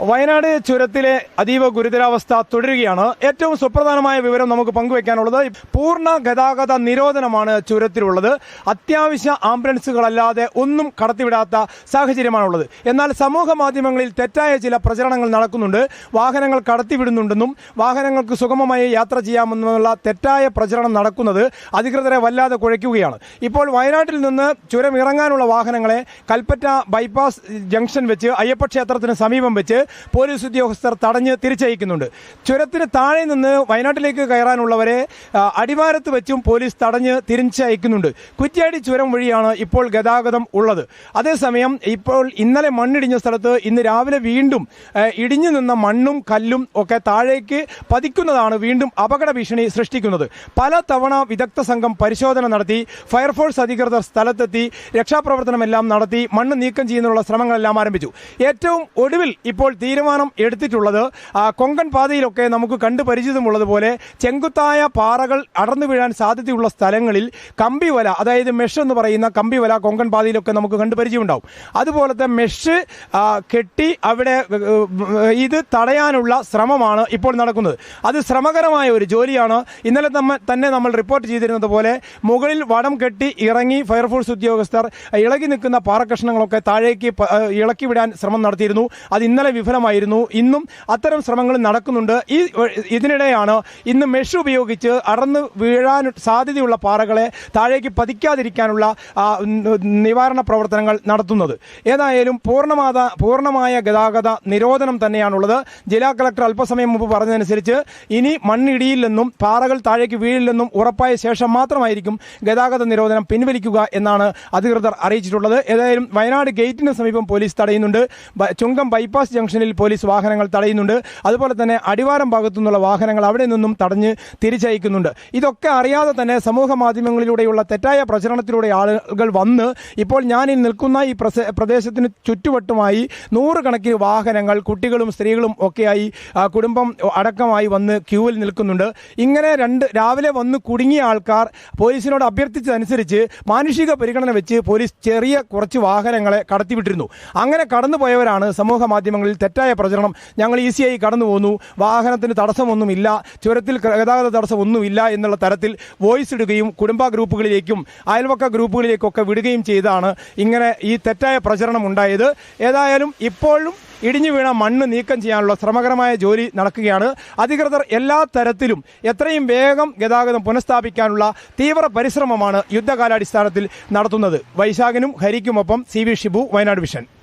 വയനാട് ചുരത്തിലെ അതീവ ഗുരുതരാവസ്ഥ തുടരുകയാണ്. ഏറ്റവും സുപ്രധാനമായ വിവരം നമുക്ക് പങ്കുവെക്കാനുള്ളത് പൂർണ ഗതാഗത നിരോധനമാണ് ചുരത്തിലുള്ളത്. അത്യാവശ്യ ആംബുലൻസുകളല്ലാതെ ഒന്നും കടത്തിവിടാത്ത സാഹചര്യമാണുള്ളത്. എന്നാൽ സമൂഹ മാധ്യമങ്ങളിൽ തെറ്റായ ചില പ്രചരണങ്ങൾ നടക്കുന്നുണ്ട്. വാഹനങ്ങൾ കടത്തിവിടുന്നുണ്ടെന്നും വാഹനങ്ങൾക്ക് സുഗമമായി യാത്ര ചെയ്യാമെന്നുള്ള തെറ്റായ പ്രചരണം നടക്കുന്നത് അധികൃതരെ വല്ലാതെ കുഴയ്ക്കുകയാണ്. ഇപ്പോൾ വയനാട്ടിൽ നിന്ന് ചുരം ഇറങ്ങാനുള്ള വാഹനങ്ങളെ കൽപ്പറ്റ ബൈപ്പാസ് ജംഗ്ഷൻ വെച്ച് അയ്യപ്പ ക്ഷേത്രത്തിന് സമീപം വെച്ച് പോലീസ് ഉദ്യോഗസ്ഥർ തടഞ്ഞ് തിരിച്ചയക്കുന്നുണ്ട്. ചുരത്തിന് താഴെ നിന്ന് വയനാട്ടിലേക്ക് കയറാനുള്ളവരെ അടിവാരത്ത് വെച്ചും പോലീസ് തടഞ്ഞ് തിരിച്ചയക്കുന്നുണ്ട്. കുറ്റ്യാടി ചുരം വഴിയാണ് ഇപ്പോൾ ഗതാഗതം ഉള്ളത്. അതേസമയം ഇപ്പോൾ ഇന്നലെ മണ്ണിടിഞ്ഞ സ്ഥലത്ത് ഇന്ന് രാവിലെ വീണ്ടും ഇടിഞ്ഞു നിന്ന മണ്ണും കല്ലും ഒക്കെ താഴേക്ക് പതിക്കുന്നതാണ് വീണ്ടും അപകട ഭീഷണി സൃഷ്ടിക്കുന്നത്. പല തവണ വിദഗ്ധ സംഘം പരിശോധന നടത്തി ഫയർഫോഴ്സ് അധികൃതർ സ്ഥലത്തെത്തി രക്ഷാപ്രവർത്തനമെല്ലാം നടത്തി മണ്ണ് നീക്കം ചെയ്യുന്നതിനുള്ള ശ്രമങ്ങളെല്ലാം ആരംഭിച്ചു. ഏറ്റവും ഒടുവിൽ ഇപ്പോൾ തീരുമാനം എടുത്തിട്ടുള്ളത്. കൊങ്കൺ പാതയിലൊക്കെ നമുക്ക് കണ്ടു പരിചിതമുള്ളതുപോലെ ചെങ്കുത്തായ പാറകൾ അടർന്നു വീഴാൻ സാധ്യതയുള്ള സ്ഥലങ്ങളിൽ കമ്പിവല അതായത് മെഷ് എന്ന് പറയുന്ന കമ്പിവല കൊങ്കൺ പാതയിലൊക്കെ നമുക്ക് കണ്ടു പരിചയമുണ്ടാവും. അതുപോലത്തെ മെഷ് കെട്ടി അവിടെ ഇത് തടയാനുള്ള ശ്രമമാണ് ഇപ്പോൾ നടക്കുന്നത്. അത് ശ്രമകരമായ ഒരു ജോലിയാണ്. ഇന്നലെ തന്നെ നമ്മൾ റിപ്പോർട്ട് ചെയ്തിരുന്നത് പോലെ മുകളിൽ വടം കെട്ടി ഇറങ്ങി ഫയർഫോഴ്സ് ഉദ്യോഗസ്ഥർ ഇളകി നിൽക്കുന്ന പാറക്കഷ്ണങ്ങളൊക്കെ താഴേക്ക് ഇളക്കി വിടാൻ ശ്രമം നടത്തിയിരുന്നു. അത് ഇന്നലെ വിഫലമായിരുന്നു ഇന്നും അത്തരം ശ്രമങ്ങൾ നടക്കുന്നുണ്ട്. ഈ ഇതിനിടെയാണ് ഇന്ന് മെഷ് ഉപയോഗിച്ച് അടർന്ന് വീഴാൻ സാധ്യതയുള്ള പാറകളെ താഴേക്ക് പതിക്കാതിരിക്കാനുള്ള നിവാരണ പ്രവർത്തനങ്ങൾ നടത്തുന്നത്. ഏതായാലും പൂർണമാത പൂർണമായ ഗതാഗത നിരോധനം തന്നെയാണുള്ളത്. ജില്ലാ കളക്ടർ അല്പസമയം മുമ്പ് പറഞ്ഞതനുസരിച്ച് ഇനി മണ്ണിടിയില്ലെന്നും പാറകൾ താഴേക്ക് വീഴില്ലെന്നും ഉറപ്പായ ശേഷം മാത്രമായിരിക്കും ഗതാഗത നിരോധനം പിൻവലിക്കുക എന്നാണ് അധികൃതർ അറിയിച്ചിട്ടുള്ളത്. ഏതായാലും വയനാട് ഗേറ്റിന് സമീപം പോലീസ് തടയുന്നുണ്ട്. ചുങ്കം ബൈപ്പാസ് ജംഗ്ഷനിൽ പോലീസ് വാഹനങ്ങൾ തടയുന്നുണ്ട്. അതുപോലെ തന്നെ അടിവാരം ഭാഗത്തു നിന്നുള്ള വാഹനങ്ങൾ അവിടെ നിന്നും തടഞ്ഞ് തിരിച്ചയക്കുന്നുണ്ട്. ഇതൊക്കെ അറിയാതെ തന്നെ സമൂഹ മാധ്യമങ്ങളിലൂടെയുള്ള തെറ്റായ പ്രചരണത്തിലൂടെ ആളുകൾ വന്ന് ഇപ്പോൾ ഞാൻ ഈ നിൽക്കുന്ന ഈ പ്രദേശത്തിന് ചുറ്റുവട്ടുമായി നൂറുകണക്കിന് വാഹനങ്ങൾ കുട്ടികളും സ്ത്രീകളും ഒക്കെയായി കുടുംബം അടക്കമായി വന്ന് ക്യൂവിൽ നിൽക്കുന്നുണ്ട്. ഇങ്ങനെ രണ്ട് രാവിലെ വന്ന് കുടുങ്ങിയ ആൾക്കാർ പോലീസിനോട് അഭ്യർത്ഥിച്ചതനുസരിച്ച് മാനുഷിക പരിഗണന വെച്ച് പോലീസ് ചെറിയ കുറച്ച് വാഹനങ്ങളെ കടത്തിവിട്ടിരുന്നു. അങ്ങനെ കടന്നുപോയവരാണ് സമൂഹ മാധ്യമങ്ങളിൽ തെറ്റായ പ്രചരണം. ഞങ്ങൾ ഈസിയായി കടന്നു പോന്നു. വാഹനത്തിന് തടസ്സമൊന്നുമില്ല. ചുരത്തിൽ ഗതാഗത തടസ്സമൊന്നുമില്ല എന്നുള്ള തരത്തിൽ വോയിസ് ഇടുകയും കുടുംബ ഗ്രൂപ്പുകളിലേക്കും അയൽവക്ക ഗ്രൂപ്പുകളിലേക്കൊക്കെ വിടുകയും ചെയ്താണ് ഇങ്ങനെ ഈ തെറ്റായ പ്രചരണം ഉണ്ടായത്. ഏതായാലും ഇപ്പോഴും ഇടിഞ്ഞു വീണ മണ്ണ് നീക്കം ചെയ്യാനുള്ള ശ്രമകരമായ ജോലി നടക്കുകയാണ്. അധികൃതർ എല്ലാ തരത്തിലും എത്രയും വേഗം ഗതാഗതം പുനഃസ്ഥാപിക്കാനുള്ള തീവ്ര പരിശ്രമമാണ് യുദ്ധകാലാടിസ്ഥാനത്തിൽ നടത്തുന്നത്. വൈശാഖനും ഹരിക്കുമൊപ്പം C V Shibu Wayanad vision.